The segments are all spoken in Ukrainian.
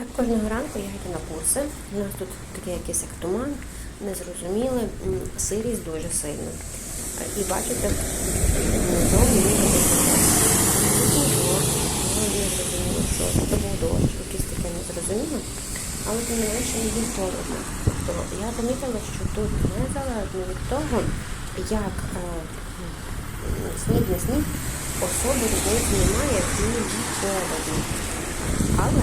Так, кожного ранку я йду на курси. У нас тут такий якийсь як туман, незрозумілий, м, сирість дуже сильна. І бачите, я зрозуміла, що це був дощ, якийсь таке незрозуміле, але тим не менше мені холодно. Тобто я помітила, що тут незалежно від того, як е, сніг не сніг, особи різниці немає і холодно. Але тут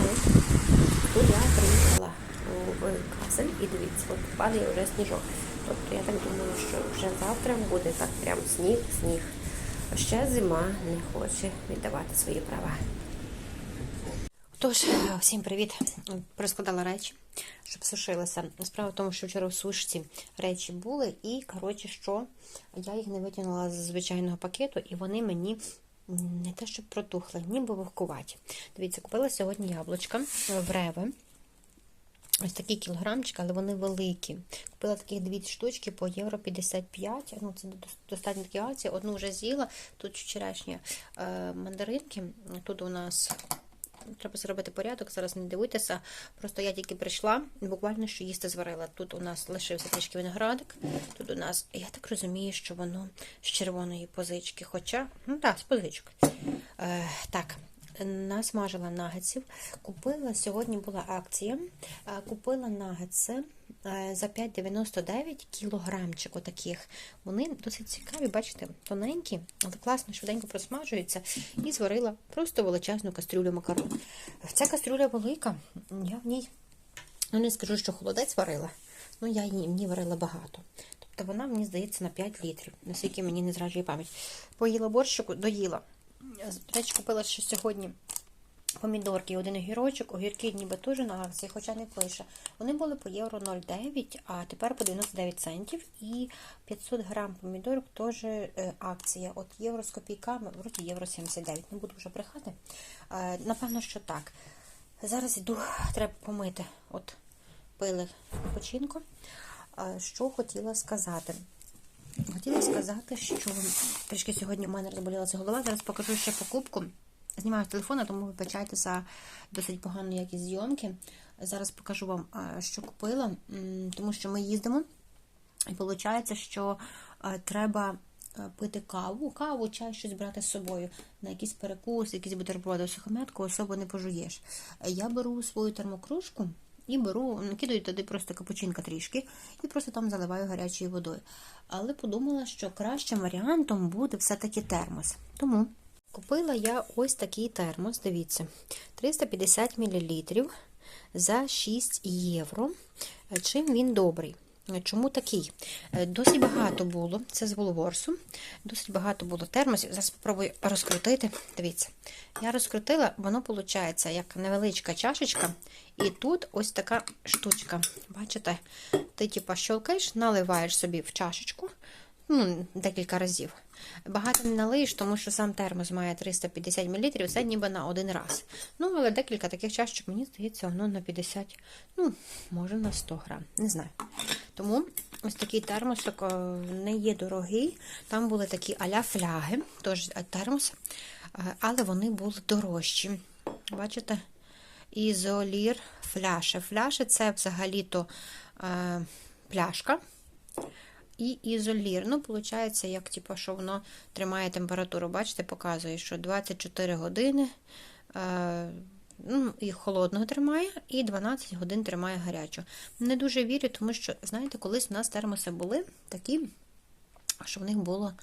в Касель і дивіться, от падає вже сніжок. Тобто я так думала, що вже завтра буде так прям сніг, сніг. Ще зима не хоче віддавати свої права. Тож, всім привіт. Розкладала речі, щоб сушилися. Справа в тому, що вчора в сушці речі були, і, коротше, що я їх не витягнула з звичайного пакету, і вони мені не те, щоб протухли, ніби вогкуваті. Дивіться, купила сьогодні яблучка в Реве. Ось такі кілограмчики, але вони великі. Купила таких дві штучки по євро 55. Ну, це достатньо такі акції. Одну вже з'їла. Тут вчорашні е, мандаринки. Тут у нас треба зробити порядок, зараз не дивуйтеся. Просто я тільки прийшла, буквально що їсти зварила. Тут у нас лишився трішки виноградик. Тут у нас, я так розумію, що воно з червоної позички. Хоча, ну так, з позичок. Е, так. Насмажила нагетсів. Купила, сьогодні була акція. е, Купила нагетси е, за 5,99 кілограмчик отаких. Вони досить цікаві, бачите, тоненькі, але класно, швиденько просмажуються. І зварила просто величезну кастрюлю макарон. Ця кастрюля велика, я в ній ну не скажу, що холодець варила, ну я її ній варила багато. Тобто вона, мені здається, на 5 літрів, наскільки мені не зраджує пам'ять. Поїла борщику, доїла. Речі, купила ще сьогодні помідорки, один огірочок, огірки ніби теж на акції, хоча не пише. Вони були по євро 0,9, а тепер по 99 центів. І 500 грам помідорок теж е, акція. От євро з копійками, вроді євро 79. Не буду вже брехати. Е, Напевно, що так. Зараз йду, треба помити. От пили починку. Е, Що хотіла сказати? Хотіла сказати, що трішки сьогодні в мене розболілася голова. Зараз покажу ще покупку. Знімаю з телефона, тому вибачайте за досить погану якість зйомки. Зараз покажу вам, що купила, тому що ми їздимо, і виходить, що треба пити каву, каву, чай, щось брати з собою на якийсь перекус, якісь бутерброди, сухометку, особо не пожуєш. Я беру свою термокружку. І беру, накидаю туди просто капучинка трішки і просто там заливаю гарячою водою. Але подумала, що кращим варіантом буде все-таки термос. Тому купила я ось такий термос, дивіться, 350 мл за 6 євро. Чим він добрий? Чому такий? Е, Досить багато було, це з Воловорсу, досить багато було термосів. Зараз спробую розкрутити. Дивіться, я розкрутила, воно виходить як невеличка чашечка, і тут ось така штучка. Бачите, ти типа щолкаєш, наливаєш собі в чашечку, ну, декілька разів. Багато не налиєш, тому що сам термос має 350 мл, це ніби на один раз. Ну, але декілька таких чашечок, мені здається, воно на 50, ну, може на 100 грам, не знаю. Тому ось такий термосик е, не є дорогий. Там були такі аля фляги, теж термос, е, але вони були дорожчі. Бачите? Ізолір фляша. Фляша це взагалі-то е, пляшка. І ізолір. Ну, виходить, як типу, що воно тримає температуру. Бачите, показує, що 24 години е, ну, і холодного тримає, і 12 годин тримає гарячу. Не дуже вірю, тому що, знаєте, колись у нас термоси були такі, що в них було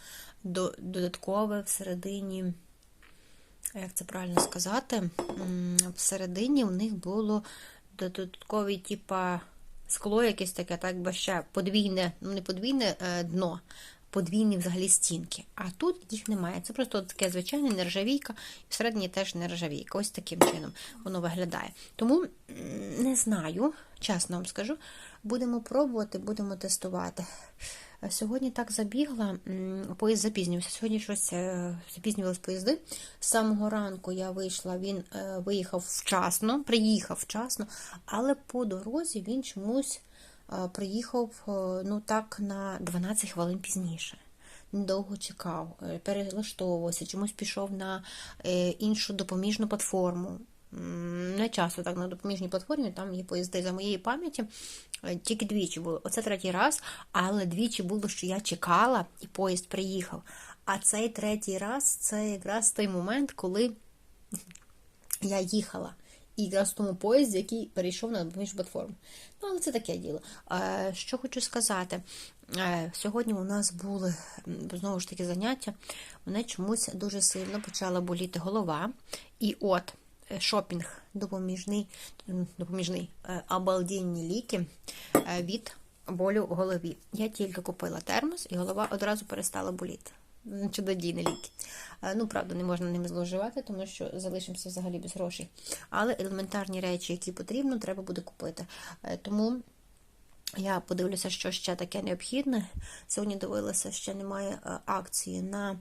додаткове всередині. Як це правильно сказати? Всередині в них було додаткові, типа, скло якесь таке, так би ще подвійне, ну не подвійне е, дно, подвійні взагалі стінки. А тут їх немає. Це просто таке звичайне нержавійка, і всередині теж нержавійка. Ось таким чином воно виглядає. Тому не знаю, чесно вам скажу. Будемо пробувати, будемо тестувати. Сьогодні так забігла, поїзд запізнювався. Сьогодні щось запізнювалися поїзди. З самого ранку я вийшла, він виїхав вчасно, приїхав вчасно, але по дорозі він чомусь приїхав ну так, на 12 хвилин пізніше. Недовго чекав, перелаштовувався, чомусь пішов на іншу допоміжну платформу. Не часто так на допоміжній платформі, там є поїзди за моєї пам'яті. е, Тільки двічі було. Оце третій раз, але двічі було, що я чекала, і поїзд приїхав. А цей третій раз це якраз той момент, коли я їхала. І якраз в тому поїзді, який перейшов на допоміжну платформу. Ну, але це таке діло. Е, Що хочу сказати, Е, сьогодні у нас були знову ж таки заняття. Мене чомусь дуже сильно почала боліти голова. І от шопінг допоміжний, допоміжний е, обалденні ліки е, від болю в голові. Я тільки купила термос, і голова одразу перестала боліти. Чудодійні ліки. Е, Ну, правда, не можна ними зловживати, тому що залишимося взагалі без грошей. Але елементарні речі, які потрібно, треба буде купити. Е, Тому я подивлюся, що ще таке необхідне. Сьогодні дивилася, ще немає е, акції на.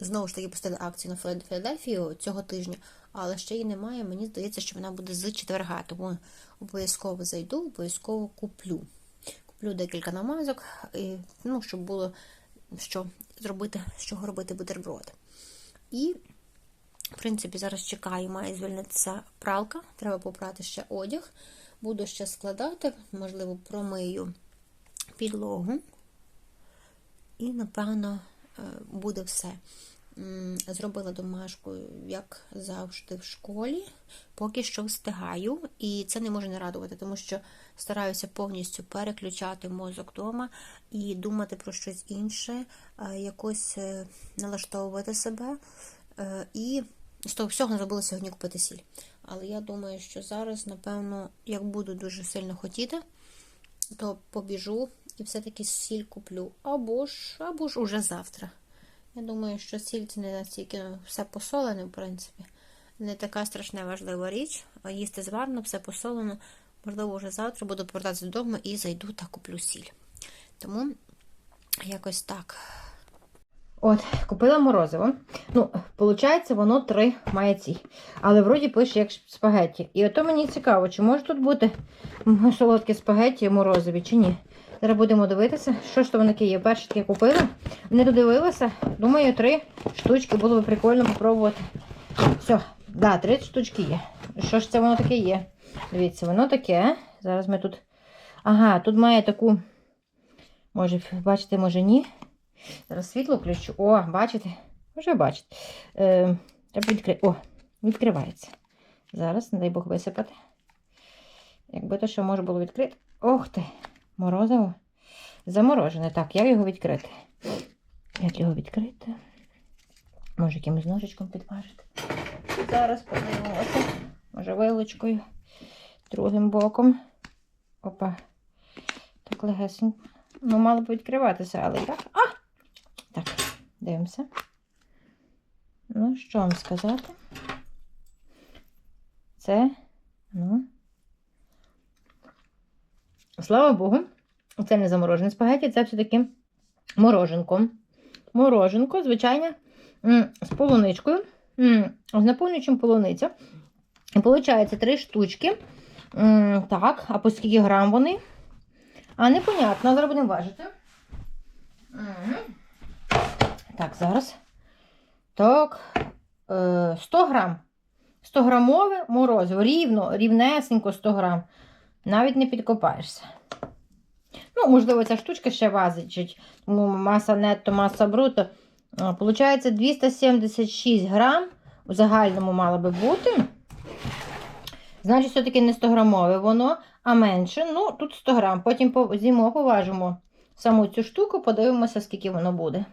Знову ж таки, пустили акцію на Філадельфію цього тижня, але ще її немає. Мені здається, що вона буде з четверга, тому обов'язково зайду, обов'язково куплю. Куплю декілька намазок, і, ну, щоб було що зробити, з чого робити бутерброд. І, в принципі, зараз чекаю, має звільнитися пралка. Треба попрати ще одяг. Буду ще складати, можливо, промию підлогу. І, напевно, буде все. Зробила домашку, як завжди, в школі. Поки що встигаю. І це не може не радувати, тому що стараюся повністю переключати мозок вдома і думати про щось інше, е, якось е, налаштовувати себе. Е, І з того всього забула сьогодні купити сіль. Але я думаю, що зараз, напевно, як буду дуже сильно хотіти, то побіжу і все-таки сіль куплю. Або ж, або ж уже завтра. Я думаю, що сіль це не настільки все посолене, в принципі. Не така страшна важлива річ. Їсти зварно, все посолено. Можливо, вже завтра буду повертатися додому і зайду та куплю сіль. Тому якось так. От, купила морозиво. Ну, виходить, воно три має ці. Але вроді пише як спагетті. І ото мені цікаво, чи може тут бути солодкі спагетті морозиві, чи ні. Зараз будемо дивитися, що ж то воно таке є. Перше таке купила. Не додивилася. Думаю, три штучки було б прикольно попробувати. Все, да, три штучки є. Що ж це воно таке є? Дивіться, воно таке. Зараз ми тут. Ага, тут має таку. Може, бачите, може ні. Зараз світло включу. О, бачите? Вже бачите. Е, треба відкрити. О, відкривається. Зараз, не дай Бог, висипати. Якби то що може було відкрити. Ох ти! Морозиво. Заморожене. Так, як його відкрити? Як його відкрити? Може, якимось ножичком підважити. Зараз подивимося. Може, вилочкою. Другим боком. Опа. Так легесенько. Ну, мало б відкриватися, але як? А! Так, дивимося. Ну, що вам сказати? Це, ну. Слава Богу, це не заморожене спагеті, це все-таки мороженко. Мороженко, звичайне, з полуничкою, з наповнюючим полуниця. І виходить три штучки. Так, а по скільки грам вони? А, непонятно, зараз будемо важити. Так, зараз. Так. Е, 100 грам. 100 грамове морозиво. Рівно, рівнесенько 100 грам. Навіть не підкопаєшся. Ну, можливо, ця штучка ще вазить. Тому маса нетто, маса бруто. Получається 276 грам. У загальному мало би бути. Значить, все-таки не 100 грамове воно, а менше. Ну, тут 100 грам. Потім по- з'їмо, поважимо саму цю штуку, подивимося, скільки воно буде.